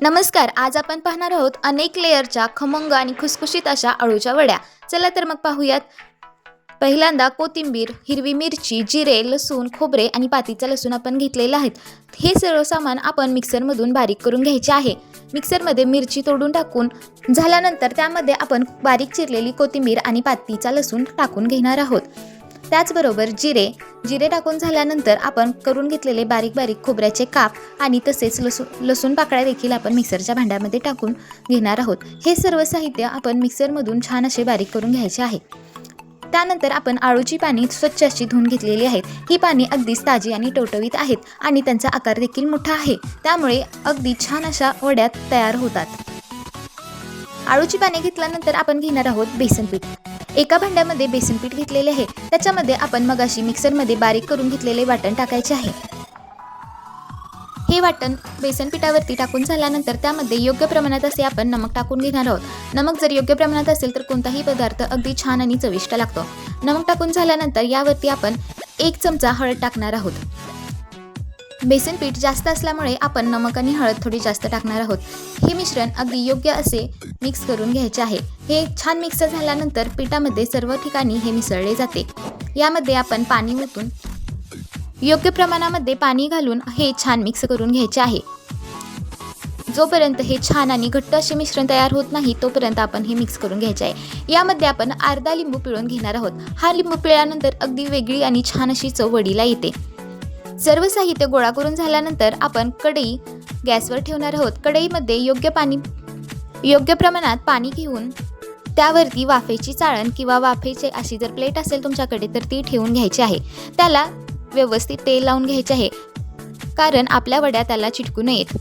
नमस्कार आज आपण पाहणार आहोत अनेक लेअरच्या खमंग आणि खुसखुशीत अशा अळूच्या वड्या. चला तर मग पाहूयात. पहिल्यांदा कोथिंबीर हिरवी मिरची जिरे लसूण खोबरे आणि पातीचा लसूण आपण घेतलेलं आहेत हे सर्व सामान आपण मिक्सरमधून बारीक करून घ्यायचे आहे. मिक्सरमध्ये मिरची तोडून टाकून झाल्यानंतर त्यामध्ये आपण बारीक चिरलेली कोथिंबीर आणि पातीचा लसूण टाकून घेणार आहोत. त्याचबरोबर जिरे जिरे टाकून झाल्यानंतर आपण करून घेतलेले बारीक बारीक खोबऱ्याचे काप आणि तसेच लसूण लसूण पाकळ्या देखील आपण मिक्सरच्या भांड्यामध्ये टाकून घेणार आहोत. हे सर्व साहित्य आपण मिक्सरमधून छान असे बारीक करून घ्यायचे आहे. त्यानंतर आपण आळूची पाणी स्वच्छ अशी धुवून घेतलेली आहेत. ही पाणी अगदीच ताजी आणि टवटवीत आहेत आणि त्यांचा आकार देखील मोठा आहे. त्यामुळे अगदी छान अशा वड्यात तयार होतात. आळूची पाने घेतल्यानंतर आपण घेणार आहोत बेसन पीठ. एका भांड्यामध्ये बेसन पीठ घेतलेले आहे. त्याच्यामध्ये आपण मगाशी मिक्सरमध्ये बारीक करून घेतलेले वाटण टाकायचे आहे. हे वाटण बेसन पिठावरती टाकून झाल्यानंतर त्यामध्ये योग्य प्रमाणात असे आपण नमक टाकून घेणार आहोत. नमक जर योग्य प्रमाणात असेल तर कोणताही पदार्थ अगदी छान आणि चविष्ट लागतो. नमक टाकून झाल्यानंतर यावरती आपण एक चमचा हळद टाकणार आहोत. बेसन पीठ जास्त असल्यामुळे आपण नमक आणि हळद थोडी जास्त टाकणार आहोत. हे मिश्रण अगदी योग्य असे मिक्स करून घ्यायचे आहे. हे छान मिक्स झाल्यानंतर पिठामध्ये सर्व ठिकाणी हे मिसळले जाते. यामध्ये आपण पाणी ओतून योग्य प्रमाणामध्ये पाणी घालून हे छान मिक्स करून घ्यायचे आहे. जोपर्यंत हे छान आणि घट्ट असे मिश्रण तयार होत नाही तोपर्यंत आपण हे मिक्स करून घ्यायचे आहे. यामध्ये आपण अर्धा लिंबू पिळून घेणार आहोत. हा लिंबू पिळल्यानंतर अगदी वेगळी आणि छान अशी चव वडीला येते. सर्व साहित्य गोळा करून झाल्यानंतर आपण कढई गॅसवर ठेवणार आहोत. कढईमध्ये योग्य पाणी योग्य प्रमाणात पाणी घेऊन त्यावरती वाफेची चाळण किंवा वाफेचे अशी जर प्लेट असेल तुमच्याकडे तर ती ठेवून घ्यायची आहे. त्याला व्यवस्थित तेल लावून घ्यायचे आहे. कारण आपल्या वड्या त्याला चिटकू नयेत.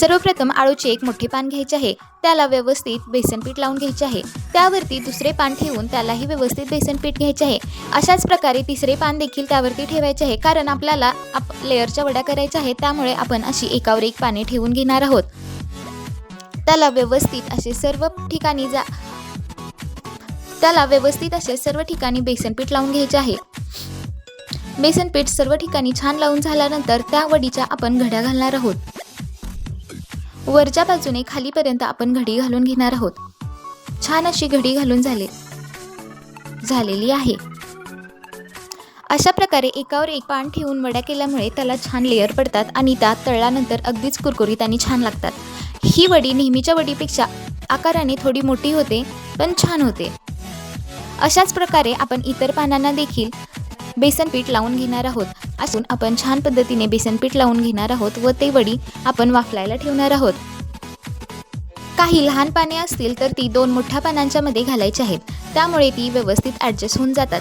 सर्वप्रथम आळूचे एक मोठे पान घ्यायचे आहे. त्याला व्यवस्थित बेसनपीठ लावून घ्यायचे आहे. त्यावरती दुसरे पान ठेवून त्यालाही व्यवस्थित बेसनपीठ घ्यायचे आहे. अशाच प्रकारे तिसरे पान देखील त्यावरती ठेवायचे आहे. कारण आपल्याला आप लेअरच्या वड्या करायच्या आहेत. त्यामुळे आपण अशी एकावर एक पाने ठेवून घेणार आहोत. त्याला व्यवस्थित असे सर्व ठिकाणी जा त्याला व्यवस्थित असे सर्व ठिकाणी बेसनपीठ लावून घ्यायचे आहे. बेसनपीठ सर्व ठिकाणी छान लावून झाल्यानंतर त्या वडीच्या आपण घड्या घालणार आहोत. वरच्या बाजूने खालीपर्यंत आपण घडी घालून घेणार आहोत. छान अशी घडी घालून झाले झालेली आहे. अशा प्रकारे एकावर एक पान ठेवून वड्या केल्यामुळे त्याला छान लेअर पडतात आणि त्या तळल्यानंतर अगदीच कुरकुरीत आणि छान लागतात. ही वडी नेहमीच्या वडीपेक्षा आकाराने थोडी मोठी होते पण छान होते. अशाच प्रकारे आपण इतर पानांना देखील बेसन पीठ लावून घेणार आहोत. असून आपण छान पद्धतीने बेसन पीठ लावून घेणार आहोत व ते वडी आपण वाफलायला ठेवणार आहोत. काही लहान पाने असतील तर ती दोन मोठ्या पानांच्या मध्ये घालायची आहेत. त्यामुळे ती व्यवस्थित ॲडजस्ट होऊन जातात.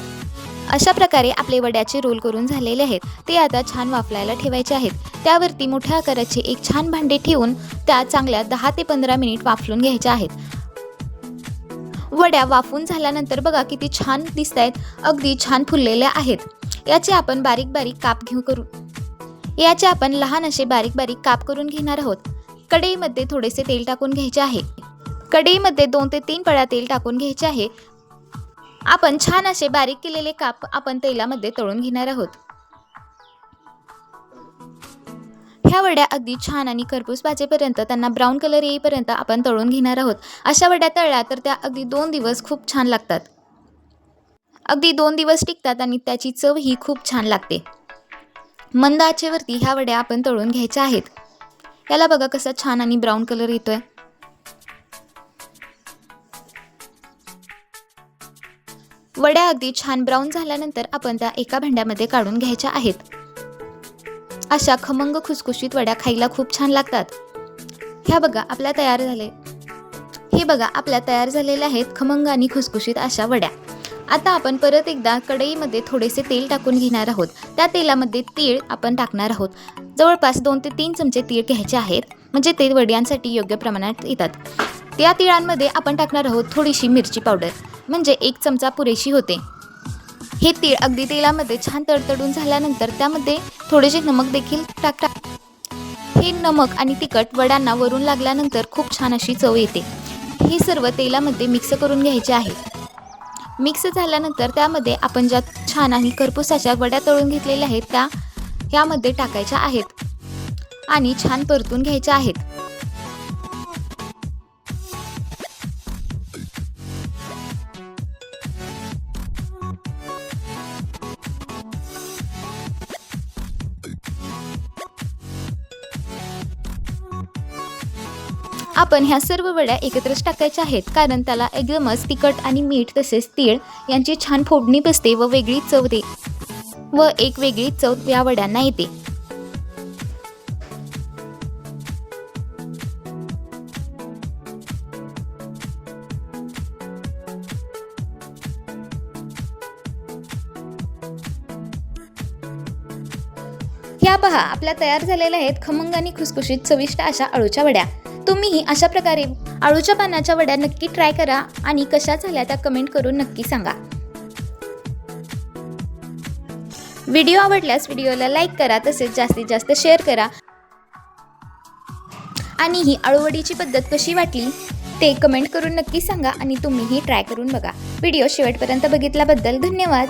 अशा प्रकारे आपले वड्याचे रोल करून झालेले आहेत. ते आता छान वाफलायला ठेवायचे आहेत. त्यावरती मोठ्या आकाराचे एक छान भांडे ठेवून त्या चांगल्या दहा ते पंधरा मिनिट वाफलून घ्यायच्या आहेत. वड्या वाफून झाल्यानंतर बघा किती छान दिसत आहेत अगदी छान फुललेल्या आहेत. याचे आपण बारीक बारीक काप घेऊ करू. याचे आपण लहान असे बारीक बारीक काप करून घेणार आहोत. कढईमध्ये थोडेसे तेल टाकून घ्यायचे आहे. कढईमध्ये दोन ते तीन पळ्या तेल टाकून घ्यायचे आहे. आपण छान असे बारीक केलेले काप आपण तेलामध्ये तळून घेणार आहोत. ह्या वड्या अगदी छान आणि खरपूस भाजेपर्यंत त्यांना ब्राऊन कलर येईपर्यंत आपण तळून घेणार आहोत. अशा वड्या तळल्या तर त्या अगदी दोन दिवस खूप छान लागतात. अगदी दोन दिवस टिकतात आणि त्याची चव ही खूप छान लागते. मंद आचेवरती ह्या वड्या आपण तळून घ्यायच्या आहेत. याला बघा कसा छान आणि ब्राऊन कलर येतोय. वड्या अगदी छान ब्राऊन झाल्यानंतर आपण त्या एका भांड्यामध्ये काढून घ्यायच्या आहेत. अशा खमंग खुसखुशीत वड्या खायला खूप छान लागतात. ह्या बघा आपल्या तयार झाले. हे बघा आपल्या तयार झालेल्या आहेत खमंग आणि खुसखुशीत अशा वड्या. आता आपण परत एकदा कढईमध्ये थोडेसे तेल टाकून घेणार आहोत. त्या तेलामध्ये तीळ आपण टाकणार आहोत. जवळपास दोन ते तीन चमचे तीळ घ्यायचे आहेत. म्हणजे ते वड्यांसाठी योग्य प्रमाणात येतात. त्या तिळांमध्ये आपण टाकणार आहोत थोडीशी मिरची पावडर. म्हणजे एक चमचा पुरेशी होते. हे तीळ अगदी तेलामध्ये छान तडतडून झाल्यानंतर त्यामध्ये थोडेसे नमक देखील टाक टाक हे नमक आणि तिखट वड्यांना वरून लागल्यानंतर खूप छान अशी चव येते. हे सर्व तेलामध्ये मिक्स करून घ्यायचे आहे. मिक्स झाल्यानंतर त्यामध्ये आपण ज्या छान आणि करपुसाच्या वड्या तळून घेतलेल्या आहेत त्या ह्यामध्ये टाकायच्या आहेत आणि छान परतून घ्यायच्या आहेत. आपण ह्या सर्व वड्या एकत्रच टाकायच्या आहेत कारण त्याला एकदमच तिखट आणि मीठ तसेच तीळ यांची छान फोडणी बसते व वेगळी चव दे व एक वेगळी चव या वड्यांना येते. ह्या पहा आपल्या तयार झालेल्या आहेत खमंग आणि खुसखुशीत चविष्ट अशा अळूच्या वड्या. तुम्हीही अशा प्रकारे अळूच्या पानाच्या वड्या नक्की ट्राय करा आणि कशा झाल्या त्या कमेंट करून नक्की सांगा. व्हिडिओ आवडल्यास व्हिडिओला लाईक करा तसेच जास्तीत जास्त शेअर करा. आणि ही अळूवडीची पद्धत कशी वाटली ते कमेंट करून नक्की सांगा आणि तुम्हीही ट्राय करून बघा. व्हिडिओ शेवटपर्यंत बघितल्याबद्दल धन्यवाद.